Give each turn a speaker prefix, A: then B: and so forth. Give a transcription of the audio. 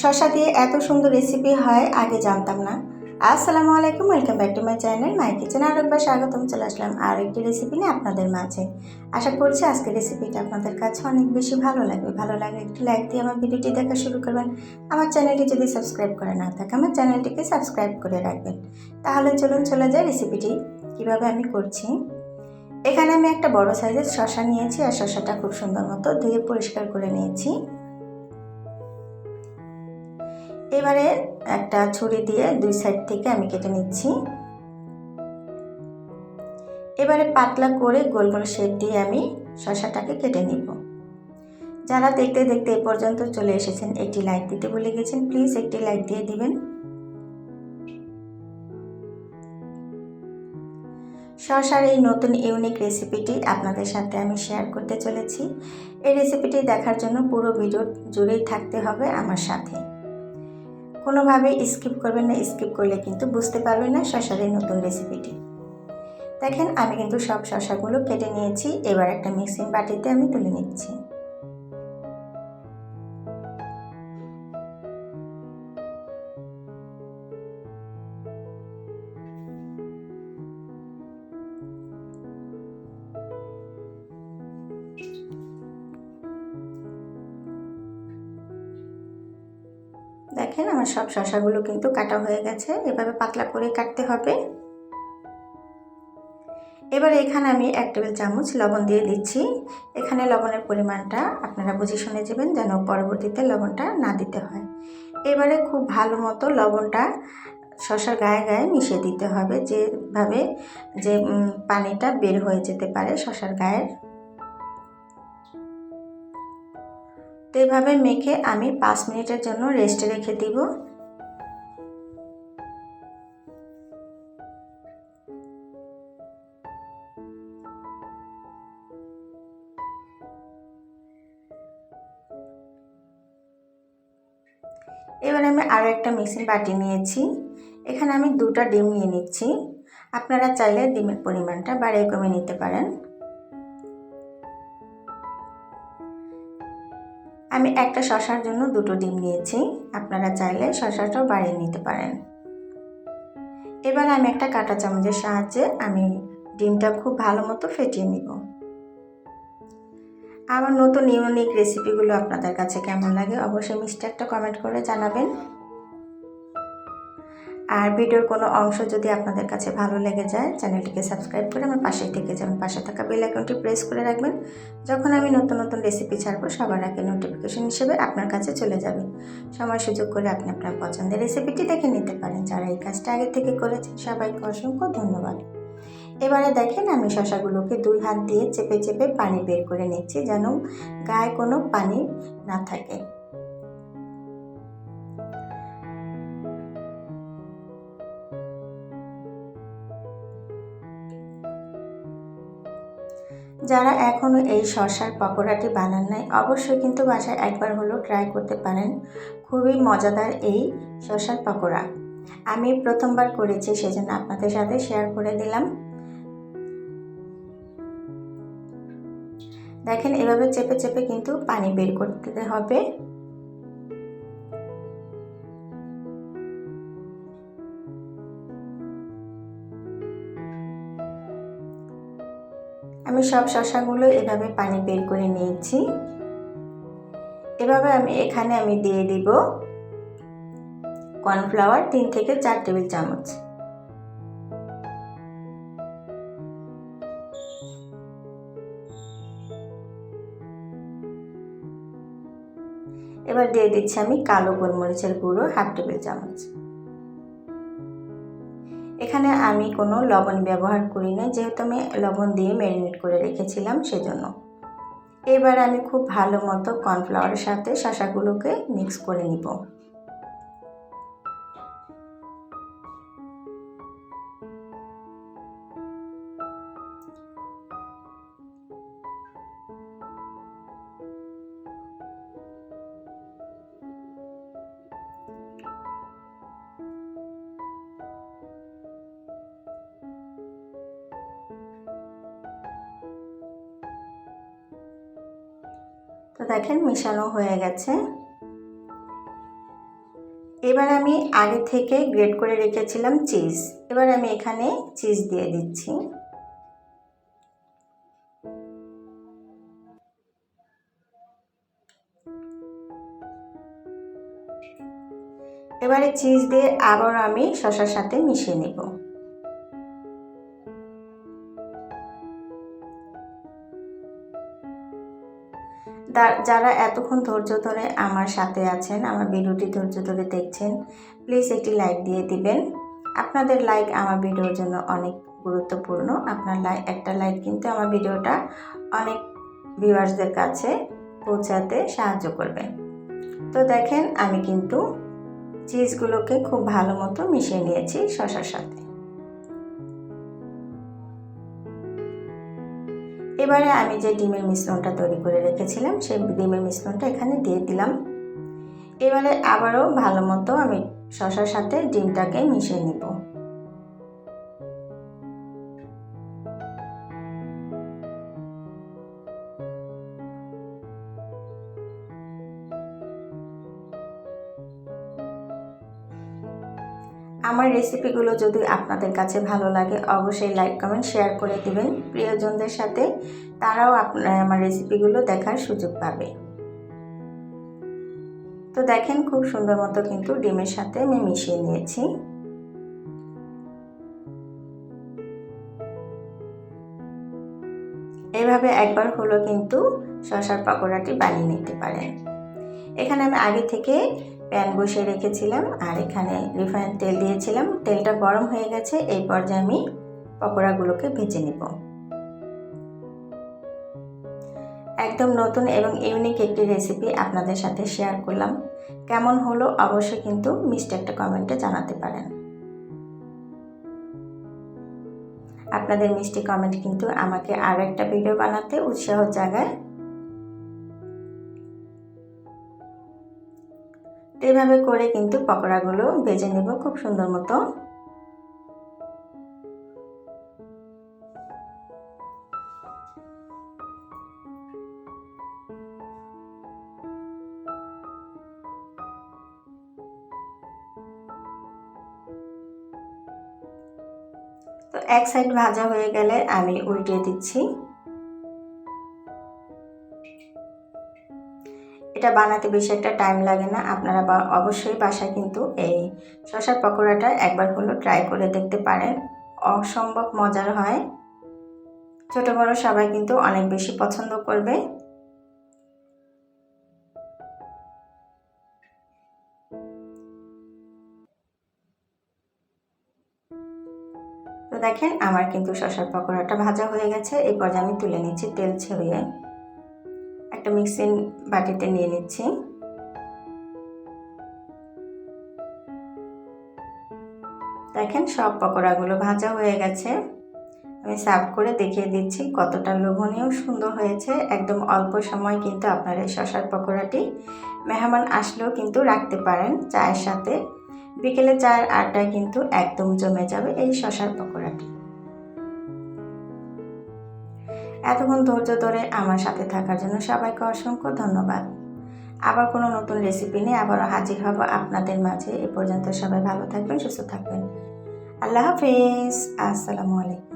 A: শশা দিয়ে এত সুন্দর রেসিপি হয়, আগে জানতাম না। আসসালামু আলাইকুম welcome back to my channel my kitchen আর একবার স্বাগতম, চলে আসলাম আর একটি রেসিপি নিয়ে আপনাদের মাঝে। আশা করছি আজকের রেসিপিটা আপনাদের কাছে অনেক বেশি ভালো লাগবে। ভালো লাগলে একটু লাইক দিয়ে আমার ভিডিওটি দেখা শুরু করবেন। আমার চ্যানেলটি যদি সাবস্ক্রাইব করে না থাকে, আমার চ্যানেলটিকে সাবস্ক্রাইব করে রাখবেন। তাহলে চলুন, চলে যায় রেসিপিটি কীভাবে আমি করছি? এখানে আমি একটা বড় সাইজের শশা নিয়েছি, আর শশাটা খুব সুন্দর মতো ধুয়ে পরিষ্কার করে নিয়েছি। এবারে একটা ছুরি দিয়ে দুই সাইড থেকে আমি কেটে নিচ্ছি। এবারে পাতলা করে গোল গোল শেপ দিয়ে আমি শশাটাকে কেটে নিব। যারা দেখতে দেখতে এ পর্যন্ত চলে এসেছেন, একটি লাইক দিতে ভুলে গেছেন, প্লিজ একটি লাইক দিয়ে দিবেন। শশার এই নতুন ইউনিক রেসিপিটি আপনাদের সাথে আমি শেয়ার করতে চলেছি। এই রেসিপিটি দেখার জন্য পুরো ভিডিও জুড়েই থাকতে হবে আমার সাথে। কোনোভাবে স্কিপ করবেন না স্কিপ করলে কিন্তু বুঝতে পারবেন না শশার এই নতুন রেসিপিটি দেখেন, আমি কিন্তু সব শশাগুলো কেটে নিয়েছি, এবার একটা মিক্সিং বাটিতে আমি তুলে নিচ্ছি। দেখেন আমার সব শশাগুলো কিন্তু কাটা হয়ে গেছে, এভাবে পাতলা করে কাটতে হবে। এবার এখানে আমি এক টেবিল চামচ লবণ দিয়ে দিচ্ছি। এখানে লবণের পরিমাণটা আপনারা বুঝে শুনে যাবেন যেন পরবর্তীতে লবণটা না দিতে হয়। এবারে খুব ভালো মতো লবণটা শশার গায়ে গায়ে মিশিয়ে দিতে হবে, যেভাবে যে পানিটা বের হয়ে যেতে পারে শশার গায়ের। তো এভাবে মেখে আমি পাঁচ মিনিটের জন্য রেস্টে রেখে দিব। এবার আমি আরও একটা মিক্সিং বাটি নিয়েছি। এখানে আমি দুটা ডিম নিয়ে নিচ্ছি। আপনারা চাইলে ডিমের পরিমাণটা বাড়িয়ে কমে নিতে পারেন। আমি একটা শশার জন্য দুটো ডিম নিয়েছি। আপনারা চাইলে শশাটাও বাড়িয়ে নিতে পারেন। এবার আমি একটা কাঁটা চামচের সাহায্যে আমি ডিমটা খুব ভালো মতো ফেটিয়ে নিব। আমার নতুন ইউনিক রেসিপিগুলো আপনাদের কাছে কেমন লাগে অবশ্যই মিষ্টি একটা কমেন্ট করে জানাবেন। আর ভিডিওর কোনো অংশ যদি আপনাদের কাছে ভালো লেগে যায়, চ্যানেলটিকে সাবস্ক্রাইব করে আমার পাশে থেকে যাবেন। পাশে থাকা বেল আইকনটি প্রেস করে রাখবেন। যখন আমি নতুন নতুন রেসিপি ছাড়বো, সবার আগে নোটিফিকেশন হিসেবে আপনার কাছে চলে যাবে। সময় সুযোগ করে আপনি আপনার পছন্দের রেসিপিটি দেখে নিতে পারেন। যারা এই কাজটা আগে থেকে করেছেন, সবাইকে অসংখ্য ধন্যবাদ। এবারে দেখেন আমি শশাগুলোকে দুই হাত দিয়ে চেপে চেপে পানি বের করে নিচ্ছি, যেন গায়ে কোনো পানি না থাকে। যারা এখনও এই শশার পকোড়াটি বানান নাই, অবশ্যই কিন্তু বাসায় একবার হলেও ট্রাই করতে পারেন। খুবই মজাদার এই শশার পকোড়া। আমি প্রথমবার করেছি, সেজন্য আপনাদের সাথে শেয়ার করে দিলাম। দেখেন, এভাবে চেপে চেপে কিন্তু পানি বের করতে হবে। আমি সব শশাগুলো এভাবে পানি বের করে নিয়েছি। এভাবে আমি এখানে আমি দিয়ে দিব কর্নফ্লাওয়ার তিন থেকে চার টেবিল চামচ। এবার দিয়ে দিচ্ছি আমি কালো গোলমরিচের গুঁড়ো হাফ টেবিল চামচ। এখানে আমি কোনো লবণ ব্যবহার করি না, যেহেতু আমি লবণ দিয়ে ম্যারিনেট করে রেখেছিলাম সেজন্য। এবার আমি খুব ভালো মতো কর্নফ্লাওয়ারের সাথে শশাগুলোকে মিক্স করে নিব। তো দেখেন মেশানো হয়ে গেছে। এবার আমি আগে থেকে গ্রেট করে রেখেছিলাম চিজ। এবার আমি এখানে চিজ দিয়ে দিচ্ছি। এবারে চিজ দিয়ে আবার আমি শশার সাথে মিশিয়ে নেব। যারা এতক্ষণ ধৈর্য ধরে আমার সাথে আছেন, আমার ভিডিওটি ধৈর্য ধরে দেখছেন প্লিজ একটি লাইক দিয়ে দিবেন। আপনাদের লাইক আমার ভিডিওর জন্য অনেক গুরুত্বপূর্ণ। আপনার লাইক একটা লাইক কিন্তু আমার ভিডিওটা অনেক ভিউয়ার্সদের কাছে পৌঁছাতে সাহায্য করবে। তো দেখেন, আমি কিন্তু চিজগুলোকে খুব ভালো মতো মিশিয়ে নিয়েছি শশার সাথে। এবারে আমি যে ডিমের মিশ্রণটা তৈরি করে রেখেছিলাম, সেই ডিমের মিশ্রণটা এখানে দিয়ে দিলাম। এবারে আবারও ভালো মতো আমি শশার সাথে ডিমটাকে মিশিয়ে নিব। আমার রেসিপিগুলো যদি আপনাদের কাছে ভালো লাগে, অবশ্যই লাইক কমেন্ট শেয়ার করে দিবেন। প্রিয়জনদের সাথে তারাও আপনার, আমার রেসিপিগুলো দেখার সুযোগ পাবে। তো দেখেন, খুব সুন্দর মতো কিন্তু ডিমের সাথে আমি মিশিয়ে নিয়েছি। এভাবে একবার হলো কিন্তু শশার পকোড়াটি বানিয়ে নিতে পারেন। এখানে আমি আগে থেকে প্যান বসিয়ে রেখেছিলাম আর এখানে রিফাইন তেল দিয়েছিলাম। তেলটা গরম হয়ে গেছে, এই পর্যায়ে আমি পকোড়াগুলোকে ভেজে নেব। একদম নতুন এবং ইউনিক একটি রেসিপি আপনাদের সাথে শেয়ার করলাম। কেমন হলো অবশ্যই কিন্তু মিষ্টি একটা কমেন্টে জানাতে পারেন। আপনাদের মিষ্টি কমেন্ট কিন্তু আমাকে আরও একটা ভিডিও বানাতে উৎসাহ জাগায় এভাবে করে কিন্তু পকোড়াগুলো ভেজে নেব খুব সুন্দর মতো। তো এক সাইড ভাজা হয়ে গেলে আমি উল্টিয়ে দিচ্ছি। এটা বানাতে বেশি একটা টাইম লাগে না। আপনারা অবশ্যই বাসায় কিন্তু এই শশার পকোড়াটা একবার হলো ট্রাই করে দেখতে পারেন। অসম্ভব মজার হয়। ছোট বড় সবাই কিন্তু অনেক বেশি পছন্দ করবে। তো দেখেন, আমার কিন্তু শশার পকোড়াটা ভাজা হয়ে গেছে। এই পর্যায়ে আমি তুলে নিচ্ছি তেল ছড়িয়ে একটা মিক্সিং বাটিতে নিয়ে নিচ্ছি। দেখেন সব পকোড়াগুলো ভাজা হয়ে গেছে। আমি সার্ভ করে দেখিয়ে দিচ্ছি কতটা লোভনীয়, সুন্দর হয়েছে। একদম অল্প সময় কিন্তু আপনার এই শশার পকোড়াটি মেহমান আসলেও কিন্তু রাখতে পারেন চায়ের সাথে। বিকেলে চায়ের আড্ডায় কিন্তু একদম জমে যাবে এই শশার পকোড়াটি। এতক্ষণ ধৈর্য ধরে আমার সাথে থাকার জন্য সবাইকে অসংখ্য ধন্যবাদ। আবার কোনো নতুন রেসিপি নিয়ে আবারও হাজির হব আপনাদের মাঝে। এ পর্যন্ত সবাই ভালো থাকবেন, সুস্থ থাকবেন। আল্লাহ হাফিজ। আসসালামু আলাইকুম।